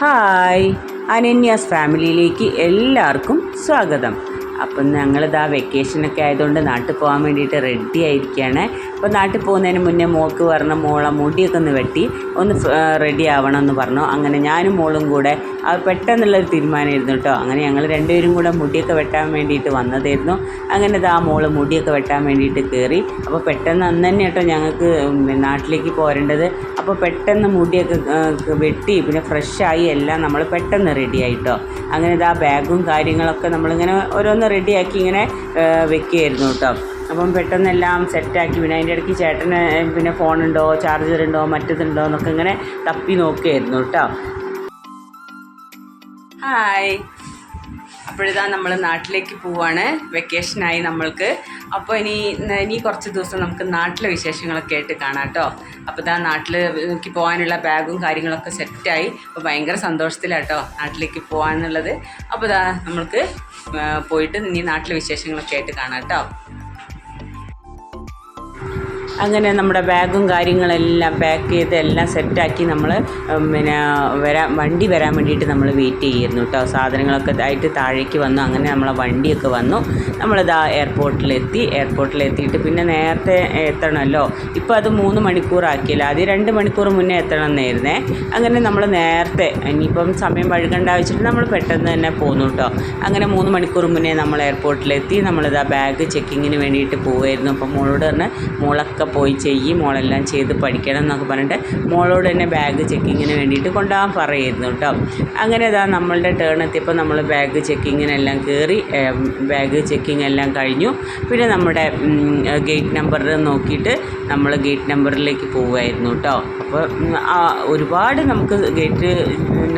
Hi. അനന്യാസ് ഫാമിലിയിലേക്ക് എല്ലാവർക്കും സ്വാഗതം. അപ്പം ഞങ്ങളിതാ വെക്കേഷനൊക്കെ ആയതുകൊണ്ട് നാട്ടിൽ പോകാൻ വേണ്ടിയിട്ട് റെഡി ആയിരിക്കുകയാണ്. അപ്പോൾ നാട്ടിൽ പോകുന്നതിന് മുന്നേ മോൾക്ക് പറഞ്ഞ മോളെ മുടിയൊക്കെ ഒന്ന് വെട്ടി ഒന്ന് റെഡി ആവണം എന്ന് പറഞ്ഞു. അങ്ങനെ ഞാനും മോളും കൂടെ അത് പെട്ടെന്നുള്ളൊരു തീരുമാനമായിരുന്നു കേട്ടോ. അങ്ങനെ ഞങ്ങൾ രണ്ടുപേരും കൂടെ മുടിയൊക്കെ വെട്ടാൻ വേണ്ടിയിട്ട് വന്നതായിരുന്നു. അങ്ങനെ ആ മോൾ മുടിയൊക്കെ വെട്ടാൻ വേണ്ടിയിട്ട് കയറി. അപ്പോൾ പെട്ടെന്ന് അന്ന് തന്നെ കേട്ടോ ഞങ്ങൾക്ക് നാട്ടിലേക്ക് പോരേണ്ടത്. അപ്പോൾ പെട്ടെന്ന് മുടിയൊക്കെ വെട്ടി പിന്നെ ഫ്രഷായി എല്ലാം നമ്മൾ പെട്ടെന്ന് റെഡി ആയിട്ടോ അങ്ങനെ ഇതാ ബാഗും കാര്യങ്ങളൊക്കെ നമ്മളിങ്ങനെ ഓരോന്ന് റെഡിയാക്കി ഇങ്ങനെ വെക്കുകയായിരുന്നു കേട്ടോ. അപ്പം പെട്ടെന്നെല്ലാം സെറ്റാക്കി. പിന്നെ അതിന്റെ ഇടയ്ക്ക് ചേട്ടന് പിന്നെ ഫോണുണ്ടോ ചാർജർ ഉണ്ടോ മറ്റതുണ്ടോ എന്നൊക്കെ ഇങ്ങനെ തപ്പി നോക്കുകയായിരുന്നു കേട്ടോ. ഹായ്. അപ്പോഴിതാ നമ്മൾ നാട്ടിലേക്ക് പോവാണ്. വെക്കേഷനായി നമ്മൾക്ക്. അപ്പോൾ ഇനി ഇനി കുറച്ച് ദിവസം നമുക്ക് നാട്ടിലെ വിശേഷങ്ങളൊക്കെ ആയിട്ട് കാണാം കേട്ടോ. അപ്പോൾ ഇതാ നാട്ടിലേക്ക് പോകാനുള്ള ബാഗും കാര്യങ്ങളൊക്കെ സെറ്റായി. അപ്പോൾ ഭയങ്കര സന്തോഷത്തിലാട്ടോ നാട്ടിലേക്ക് പോകാന്നുള്ളത് അപ്പോൾ ഇതാ നമ്മൾക്ക് പോയിട്ട് ഇനി നാട്ടിലെ വിശേഷങ്ങളൊക്കെ ആയിട്ട് കാണാം കേട്ടോ. അങ്ങനെ നമ്മുടെ ബാഗും കാര്യങ്ങളെല്ലാം പാക്ക് ചെയ്ത് എല്ലാം സെറ്റാക്കി നമ്മൾ പിന്നെ വരാൻ വണ്ടി വരാൻ വേണ്ടിയിട്ട് നമ്മൾ വെയിറ്റ് ചെയ്യുന്നു കേട്ടോ സാധനങ്ങളൊക്കെ ആയിട്ട് താഴേക്ക് വന്നു. അങ്ങനെ നമ്മളെ വണ്ടിയൊക്കെ വന്നു. നമ്മളിതാ എയർപോർട്ടിലെത്തി. എയർപോർട്ടിലെത്തിയിട്ട് പിന്നെ നേരത്തെ എത്തണമല്ലോ ഇപ്പോൾ അത് മൂന്ന് മണിക്കൂറാക്കിയില്ല. ആദ്യം രണ്ട് മണിക്കൂർ മുന്നേ എത്തണം എന്നായിരുന്നേ അങ്ങനെ നമ്മൾ നേരത്തെ ഇനിയിപ്പം സമയം വഴുകണ്ട വെച്ചിട്ട് നമ്മൾ പെട്ടെന്ന് തന്നെ പോന്നു കേട്ടോ അങ്ങനെ മൂന്ന് മണിക്കൂർ മുന്നേ നമ്മൾ എയർപോർട്ടിലെത്തി. നമ്മളിതാ ബാഗ് ചെക്കിങ്ങിന് വേണ്ടിയിട്ട് പോവുമായിരുന്നു അപ്പം മോളോട് പറഞ്ഞ് മോളൊക്കെ പോയി ചെയ്യും മോളെല്ലാം ചെയ്ത് പഠിക്കണം എന്നൊക്കെ പറഞ്ഞിട്ട് മോളോട് തന്നെ ബാഗ് ചെക്കിങ്ങിന് വേണ്ടിയിട്ട് കൊണ്ടുപോകാൻ പറയുന്നു കേട്ടോ. അങ്ങനെ ഇതാ നമ്മളുടെ ടേൺ എത്തിയപ്പോൾ നമ്മൾ ബാഗ് ചെക്കിങ്ങിനെല്ലാം കയറി ബാഗ് ചെക്കിങ് എല്ലാം കഴിഞ്ഞു. പിന്നെ നമ്മുടെ ഗേറ്റ് നമ്പർ നോക്കിയിട്ട് നമ്മൾ ഗേറ്റ് നമ്പറിലേക്ക് പോവുമായിരുന്നു കേട്ടോ. അപ്പോൾ ഒരുപാട് നമുക്ക് ഗേറ്റ്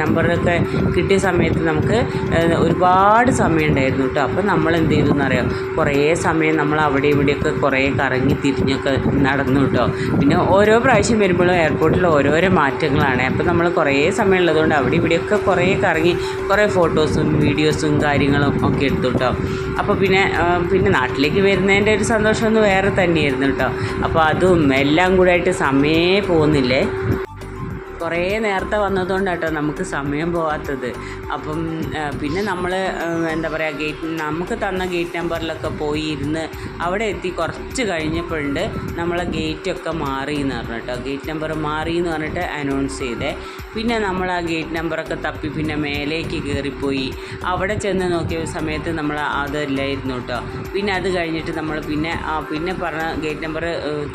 നമ്പറൊക്കെ കിട്ടിയ സമയത്ത് നമുക്ക് ഒരുപാട് സമയം ഉണ്ടായിരുന്നു കേട്ടോ. അപ്പോൾ നമ്മൾ എന്ത് ചെയ്തു എന്നറിയാം കുറേ സമയം നമ്മൾ അവിടെ ഇവിടെയൊക്കെ കുറേ കറങ്ങി തിരിഞ്ഞൊക്കെ നടന്നു കേട്ടോ. പിന്നെ ഓരോ പ്രാവശ്യം വരുമ്പോഴും എയർപോർട്ടിൽ ഓരോരോ മാറ്റങ്ങളാണ്. അപ്പോൾ നമ്മൾ കുറേ സമയം ഉള്ളതുകൊണ്ട് അവിടെ ഇവിടെയൊക്കെ കുറേ കറങ്ങി കുറേ ഫോട്ടോസും വീഡിയോസും കാര്യങ്ങളും ഒക്കെ എടുത്തു കേട്ടോ. അപ്പോൾ പിന്നെ പിന്നെ നാട്ടിലേക്ക് വരുന്നതിന്റെ ഒരു സന്തോഷം ഒന്ന് വേറെ തന്നെയായിരുന്നു കേട്ടോ. അപ്പോൾ അതും എല്ലാം കൂടെ ആയിട്ട് സമയമേ പോകുന്നില്ലേ? যায় കുറേ നേരത്തെ വന്നതുകൊണ്ട് കേട്ടോ നമുക്ക് സമയം പോകാത്തത് അപ്പം പിന്നെ നമ്മൾ എന്താ പറയുക ഗേറ്റ് നമുക്ക് തന്ന ഗേറ്റ് നമ്പറിലൊക്കെ പോയി ഇരുന്ന് അവിടെ എത്തി കുറച്ച് കഴിഞ്ഞപ്പോഴുണ്ട് നമ്മളെ ഗേറ്റൊക്കെ മാറി എന്ന് പറഞ്ഞു കേട്ടോ ഗേറ്റ് നമ്പർ മാറി എന്ന് പറഞ്ഞിട്ട് അനൗൺസ് ചെയ്തേ. പിന്നെ നമ്മൾ ആ ഗേറ്റ് നമ്പറൊക്കെ തപ്പി പിന്നെ മേലേക്ക് കയറിപ്പോയി. അവിടെ ചെന്ന് നോക്കിയ സമയത്ത് നമ്മൾ അതല്ലായിരുന്നു കേട്ടോ. പിന്നെ അത് കഴിഞ്ഞിട്ട് നമ്മൾ പിന്നെ പിന്നെ പറഞ്ഞ ഗേറ്റ് നമ്പർ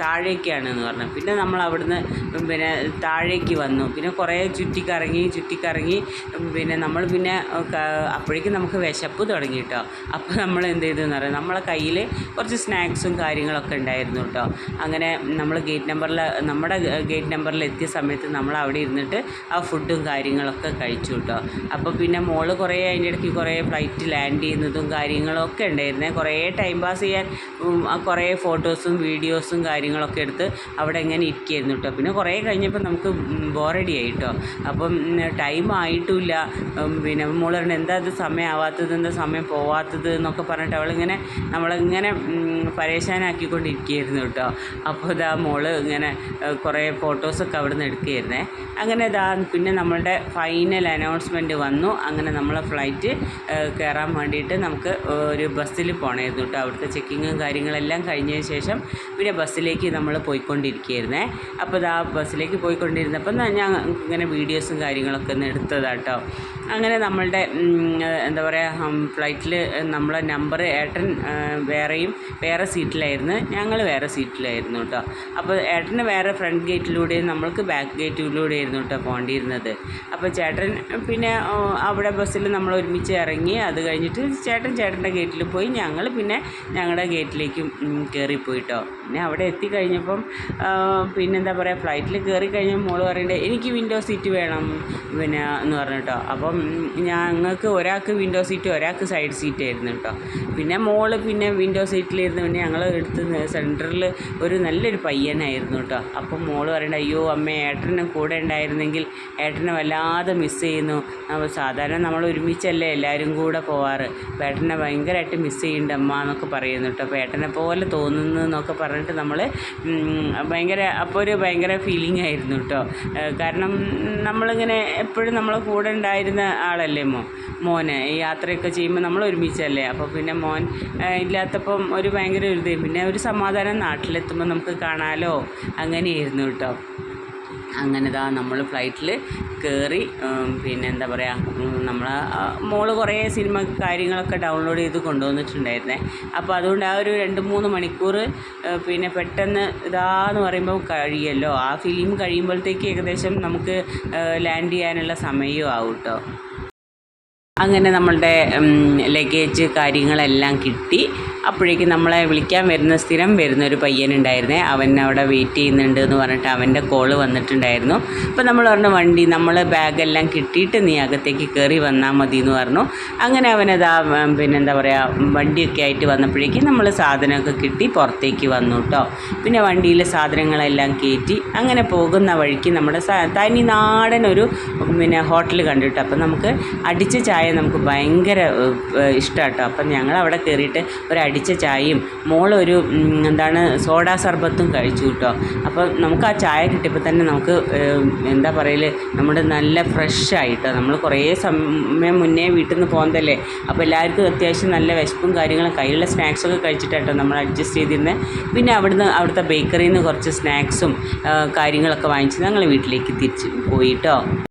താഴേക്കാണെന്ന് പറഞ്ഞു. പിന്നെ നമ്മൾ അവിടുന്ന് പിന്നെ താഴേക്ക് വന്നു. പിന്നെ കുറേ ചുറ്റിക്കറങ്ങി ചുറ്റിക്കറങ്ങി. പിന്നെ നമ്മൾ പിന്നെ അപ്പോഴേക്കും നമുക്ക് വിശപ്പ് തുടങ്ങി കേട്ടോ അപ്പോൾ നമ്മൾ എന്ത് ചെയ്തെന്ന് പറയാം നമ്മളെ കയ്യിൽ കുറച്ച് സ്നാക്സും കാര്യങ്ങളൊക്കെ ഉണ്ടായിരുന്നു കേട്ടോ അങ്ങനെ നമ്മൾ ഗേറ്റ് നമ്പറിൽ നമ്മുടെ ഗേറ്റ് നമ്പറിൽ എത്തിയ സമയത്ത് നമ്മൾ അവിടെ ഇരുന്നിട്ട് ആ ഫുഡും കാര്യങ്ങളൊക്കെ കഴിച്ചു കേട്ടോ അപ്പോൾ പിന്നെ മോൾ കുറേ അതിന്റെ ഇടയ്ക്ക് കുറേ ഫ്ലൈറ്റ് ലാൻഡ് ചെയ്യുന്നതും കാര്യങ്ങളൊക്കെ ഉണ്ടായിരുന്നേ. കുറേ ടൈം പാസ് ചെയ്യാൻ കുറേ ഫോട്ടോസും വീഡിയോസും കാര്യങ്ങളൊക്കെ എടുത്ത് അവിടെ ഇങ്ങനെ ഇരിക്കുകയായിരുന്നു കേട്ടോ പിന്നെ കുറേ കഴിഞ്ഞപ്പോൾ നമുക്ക് ബോറടി ആയി കേട്ടോ അപ്പം ടൈം ആയിട്ടുമില്ല പിന്നെ പറഞ്ഞു എന്താ ഇത് സമയമാവാത്തത്? എന്താ സമയം പോവാത്തത്? എന്നൊക്കെ പറഞ്ഞിട്ട് അവളിങ്ങനെ നമ്മളിങ്ങനെ പരേശാനാക്കിക്കൊണ്ടിരിക്കുകയായിരുന്നു കേട്ടോ. അപ്പോൾ ഇതാ മോൾ ഇങ്ങനെ കുറേ ഫോട്ടോസൊക്കെ അവിടെ നിന്ന് എടുക്കുകയായിരുന്നേ. അങ്ങനെ ഇതാ പിന്നെ നമ്മളുടെ ഫൈനൽ അനൗൺസ്മെന്റ് വന്നു. അങ്ങനെ നമ്മളെ ഫ്ലൈറ്റ് കയറാൻ വേണ്ടിയിട്ട് നമുക്ക് ഒരു ബസ്സിൽ പോകണമായിരുന്നു കേട്ടോ. അവിടുത്തെ ചെക്കിങ്ങും കാര്യങ്ങളെല്ലാം കഴിഞ്ഞതിന് ശേഷം പിന്നെ ബസ്സിലേക്ക് നമ്മൾ പോയിക്കൊണ്ടിരിക്കുകയായിരുന്നേ. അപ്പോൾ ഇതാ ബസ്സിലേക്ക് പോയിക്കൊണ്ടിരുന്നപ്പം ഞാൻ ഇങ്ങനെ വീഡിയോസും കാര്യങ്ങളൊക്കെ ഒന്ന് എടുത്തതാട്ടോ. അങ്ങനെ നമ്മളുടെ എന്താ പറയുക ഫ്ലൈറ്റിൽ നമ്മളെ നമ്പർ ഏട്ടൻ വേറെയും വേറെ സീറ്റിലായിരുന്നു ഞങ്ങൾ വേറെ സീറ്റിലായിരുന്നു കേട്ടോ അപ്പോൾ ഏട്ടന് വേറെ ഫ്രണ്ട് ഗേറ്റിലൂടെയും നമ്മൾക്ക് ബാക്ക് ഗേറ്റിലൂടെ ആയിരുന്നു കേട്ടോ പോകേണ്ടിയിരുന്നത് അപ്പോൾ ചേട്ടൻ പിന്നെ അവിടെ ബസ്സിൽ നമ്മൾ ഒരുമിച്ച് ഇറങ്ങി അത് കഴിഞ്ഞിട്ട് ചേട്ടൻ ചേട്ടന്റെ ഗേറ്റിൽ പോയി. ഞങ്ങൾ പിന്നെ ഞങ്ങളുടെ ഗേറ്റിലേക്കും കയറിപ്പോയിട്ടോ പിന്നെ അവിടെ എത്തിക്കഴിഞ്ഞപ്പം പിന്നെന്താ പറയുക ഫ്ലൈറ്റിൽ കയറി കഴിഞ്ഞാൽ മോൾ പറയണ്ടേ എനിക്ക് വിൻഡോ സീറ്റ് വേണം. പിന്നെ എന്ന് പറഞ്ഞു കേട്ടോ അപ്പം ഞങ്ങൾക്ക് ഒരാൾക്ക് വിൻഡോ സീറ്റ് ഒരാൾക്ക് സൈഡ് സീറ്റ് ആയിരുന്നു കേട്ടോ പിന്നെ മോൾ പിന്നെ വിൻഡോ സീറ്റിലിരുന്ന് പിന്നെ ഞങ്ങൾ എടുത്ത് സെന്ററിൽ ഒരു നല്ലൊരു പയ്യനായിരുന്നു കേട്ടോ അപ്പം മോൾ പറയണ്ട അയ്യോ അമ്മ ഏട്ടനും കൂടെ ഉണ്ടായിരുന്നെങ്കിൽ ഏട്ടനെ വല്ലാതെ മിസ് ചെയ്യുന്നു. സാധാരണ നമ്മൾ ഒരുമിച്ചല്ലേ എല്ലാവരും കൂടെ പോവാറ്. അപ്പോൾ ഏട്ടനെ ഭയങ്കരമായിട്ട് മിസ് ചെയ്യുന്നുണ്ട് അമ്മ എന്നൊക്കെ പറയുന്നു കേട്ടോ അപ്പോൾ ഏട്ടനെ പോലെ തോന്നുന്നു എന്നൊക്കെ പറഞ്ഞിട്ട് നമ്മൾ ഭയങ്കര അപ്പോൾ ഒരു ഭയങ്കര ഫീലിംഗ് ആയിരുന്നു കേട്ടോ കാരണം നമ്മളിങ്ങനെ എപ്പോഴും നമ്മളെ കൂടെ ഉണ്ടായിരുന്ന ആളല്ലേ മോ മോന്. ഈ യാത്രയൊക്കെ ചെയ്യുമ്പോൾ നമ്മൾ ഒരുമിച്ചല്ലേ. അപ്പോൾ പിന്നെ മോൻ ഇല്ലാത്തപ്പം ഒരു ഭയങ്കര ഒരു ഇത്. പിന്നെ ഒരു സമാധാനം നാട്ടിലെത്തുമ്പോൾ നമുക്ക് കാണാലോ. അങ്ങനെയായിരുന്നു കേട്ടോ അങ്ങനെ ഇതാ നമ്മൾ ഫ്ലൈറ്റിൽ കയറി പിന്നെ എന്താ പറയുക നമ്മൾ മോൾ കുറേ സിനിമ കാര്യങ്ങളൊക്കെ ഡൗൺലോഡ് ചെയ്ത് കൊണ്ടുവന്നിട്ടുണ്ടായിരുന്നേ. അപ്പോൾ അതുകൊണ്ട് ആ ഒരു രണ്ട് മൂന്ന് മണിക്കൂർ പിന്നെ പെട്ടെന്ന് ഇതാന്ന് പറയുമ്പോൾ കഴിയല്ലോ. ആ ഫിലിം കഴിയുമ്പോഴത്തേക്ക് ഏകദേശം നമുക്ക് ലാൻഡ് ചെയ്യാനുള്ള സമയവും ആവും കേട്ടോ അങ്ങനെ നമ്മളുടെ ലഗേജ് കാര്യങ്ങളെല്ലാം കിട്ടി. അപ്പോഴേക്കും നമ്മളെ വിളിക്കാൻ വരുന്ന സ്ഥിരം വരുന്നൊരു പയ്യനുണ്ടായിരുന്നേ. അവൻ അവിടെ വെയിറ്റ് ചെയ്യുന്നുണ്ട് എന്ന് പറഞ്ഞിട്ട് അവന്റെ കോൾ വന്നിട്ടുണ്ടായിരുന്നു. അപ്പോൾ നമ്മൾ പറഞ്ഞു വണ്ടി നമ്മൾ ബാഗെല്ലാം കിട്ടിയിട്ട് നീ അകത്തേക്ക് കയറി വന്നാൽ മതി എന്ന് പറഞ്ഞു. അങ്ങനെ അവനതാ ആ പിന്നെ എന്താ പറയുക വണ്ടിയൊക്കെ ആയിട്ട് വന്നപ്പോഴേക്കും നമ്മൾ സാധനമൊക്കെ കിട്ടി പുറത്തേക്ക് വന്നു കേട്ടോ. പിന്നെ വണ്ടിയിലെ സാധനങ്ങളെല്ലാം കയറ്റി അങ്ങനെ പോകുന്ന വഴിക്ക് നമ്മുടെ തനി നാടൻ ഒരു പിന്നെ ഹോട്ടൽ കണ്ടിട്ട് അപ്പം നമുക്ക് അടിച്ച ചായ നമുക്ക് ഭയങ്കര ഇഷ്ടമാണ് കേട്ടോ. അപ്പം ഞങ്ങൾ അവിടെ കയറിയിട്ട് ഒരു അടിച്ച ചായയും മോളൊരു എന്താണ് സോഡാ സർബത്തും കഴിച്ചു കേട്ടോ. അപ്പോൾ നമുക്ക് ആ ചായ കിട്ടിയപ്പോൾ തന്നെ നമുക്ക് എന്താ പറയൽ നമ്മുടെ നല്ല ഫ്രഷ് ആയിട്ടോ. നമ്മൾ കുറേ സമയം മുന്നേ വീട്ടിൽ നിന്ന് പോകുന്നതല്ലേ അപ്പോൾ എല്ലാവർക്കും അത്യാവശ്യം നല്ല വിശപ്പും കാര്യങ്ങളും കയ്യിലുള്ള സ്നാക്സൊക്കെ കഴിച്ചിട്ടാട്ടോ നമ്മൾ അഡ്ജസ്റ്റ് ചെയ്തിരുന്നത് പിന്നെ അവിടുന്ന് അവിടുത്തെ ബേക്കറിയിൽ നിന്ന് കുറച്ച് സ്നാക്സും കാര്യങ്ങളൊക്കെ വാങ്ങിച്ച് ഞങ്ങൾ വീട്ടിലേക്ക് തിരിച്ച് പോയി കേട്ടോ.